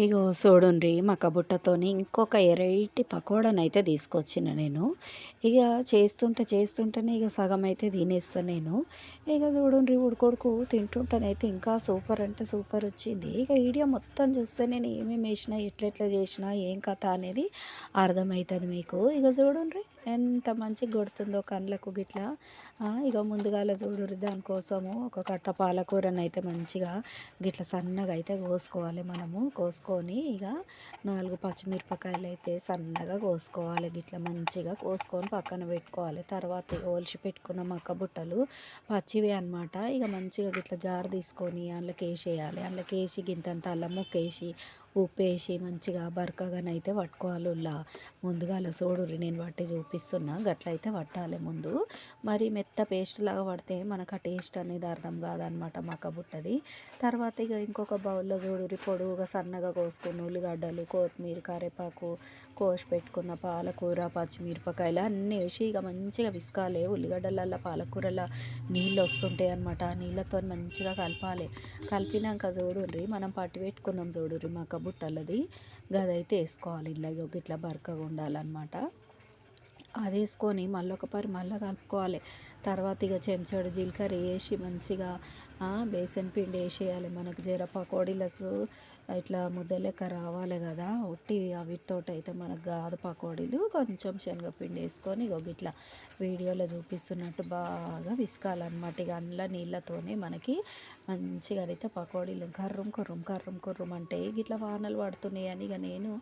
ఇగో చూడుండ్రి మా కబుట్టతోని ఇంకొక ఎరైటీ పకోడానైతే తీసుకొచ్చిన నేను. ఇక చేస్తుంటే చేస్తుంటేనే ఇక సగం అయితే తినేస్తాను నేను. ఇక చూడుండ్రి ఉడుకొడుకు తింటుంటేనైతే ఇంకా సూపర్ అంటే సూపర్ వచ్చింది. ఇక వీడియో మొత్తం చూస్తే నేను ఏమేమి వేసినా ఎట్లెట్లా చేసినా ఏం కథ అనేది అర్థమవుతుంది మీకు. ఇక చూడుండ్రి ఎంత మంచిగా కొడుతుందో కళ్ళకు గిట్లా. ఇక ముందుగాల చూడు దానికోసము ఒక కట్ట పాలకూరని అయితే మంచిగా గిట్ల సన్నగా అయితే కోసుకోవాలి మనము కోసు కోసుకొని ఇక నాలుగు పచ్చిమిరపకాయలు అయితే సన్నగా కోసుకోవాలి. గిట్ల మంచిగా కోసుకొని పక్కన పెట్టుకోవాలి. తర్వాత ఓల్చి పెట్టుకున్న మక్క బుట్టలు పచ్చివి అన్నమాట. ఇక మంచిగా గిట్ల జారు తీసుకొని అందులోకి వేసేయాలి. అందులోకి వేసి గింతంత అల్లం ముక్కేసి ఉప్పు వేసి మంచిగా బరకగానైతే పట్టుకోవాలి ఉల్లా. ముందుగా అలా చూడుర్రి నేను పట్టి చూపిస్తున్నా. గట్లయితే పట్టాలి ముందు. మరి మెత్త పేస్ట్ లాగా పడితే మనకు ఆ టేస్ట్ అనేది అర్థం కాదనమాట మక్క బుట్టది. తర్వాత ఇక ఇంకొక బౌల్లో చూడుర్రి పొడువుగా సన్నగా కోసుకుని ఉల్లిగడ్డలు కొత్తిమీర కరివేపాకు కోసి పెట్టుకున్న పాలకూర పచ్చిమిరపకాయలు అన్నీ వేసి ఇక మంచిగా విసుకాలి. ఉల్లిగడ్డలల్లో పాలకూరలో నీళ్ళు వస్తుంటాయి అనమాట నీళ్ళతో మంచిగా కలపాలి. కలిపినాక చూడుర్రి మనం పట్టి పెట్టుకున్నాం చూడుర్రి మాక బుట్టలది. గదైతే వేసుకోవాలి. ఇలా ఇట్లా బరకగా ఉండాలన్నమాట. అది వేసుకొని మళ్ళీ మళ్ళీ కలుపుకోవాలి. తర్వాత ఇక చెంచాడు జీలకర్ర వేసి మంచిగా బేసన్ పిండి వేసేయాలి మనకు జర పకోడీలకు ఇట్లా ముద్దలెక్క రావాలి కదా ఒట్టి వీటితోటి అయితే మనకు కాదు పకోడీలు. కొంచెం శనగపిండి వేసుకొని ఇక ఇట్లా వీడియోలో చూపిస్తున్నట్టు బాగా విసుకాలన్నమాట. ఇక అందులో నీళ్ళతోనే మనకి మంచిగా అయితే పకోడీలు కర్రం కుర్రం కర్రం కుర్రం అంటే గిట్ల వానలు పడుతున్నాయి అని ఇక నేను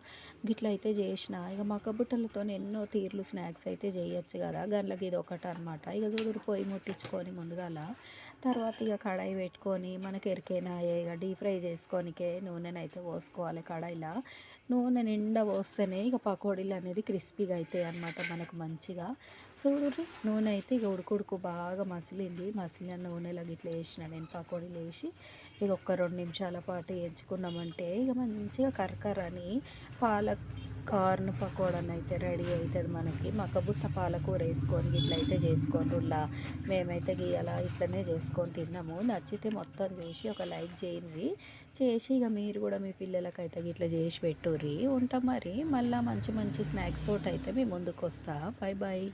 గిట్ల అయితే చేసిన. ఇక మక్క బుట్టలతో ఎన్నో తీర్లు స్నాక్స్ అయితే చేయొచ్చు కదా. గంటలకి ఇది ఒకటి అనమాట ఇక చూడు పొయ్యి ముట్టించుకొని ముందుగాల తర్వాత ఇక కడాయి పెట్టుకొని మనకి ఎరికైనా ఇక డీప్ ఫ్రై చేసుకోనికే నూనెనైతే పోసుకోవాలి కడాయిలో. నూనె నిండా పోస్తేనే ఇక పకోడీలు అనేది క్రిస్పీగా అవుతాయి అన్నమాట మనకు మంచిగా. చూడుర్రి నూనె అయితే ఇక ఉడుకుడుకు బాగా మసిలింది. మసిలిన నూనెలో ఇట్లా వేసిన నేను పకోడీలు వేసి ఇక ఒక్క రెండు నిమిషాల పాటు వేయించుకున్నామంటే ఇక మంచిగా కరకరని పాలక్ కార్న్ పకోడాని అయితే రెడీ అవుతుంది మనకి. మక్కబుట్ట పాలకూర వేసుకొని ఇట్లా అయితే చేసుకొని ఉల్లా మేమైతే గీయాల ఇట్లనే చేసుకొని తిన్నాము. నచ్చితే మొత్తం చూసి ఒక లైక్ చేయండి. చేసి ఇక మీరు కూడా మీ పిల్లలకైతే ఇట్లా చేసి పెట్టుర్రి. ఉంటాం మరి. మళ్ళీ మంచి మంచి స్నాక్స్ తోటి అయితే మీ ముందుకు వస్తా బాయ్ బాయ్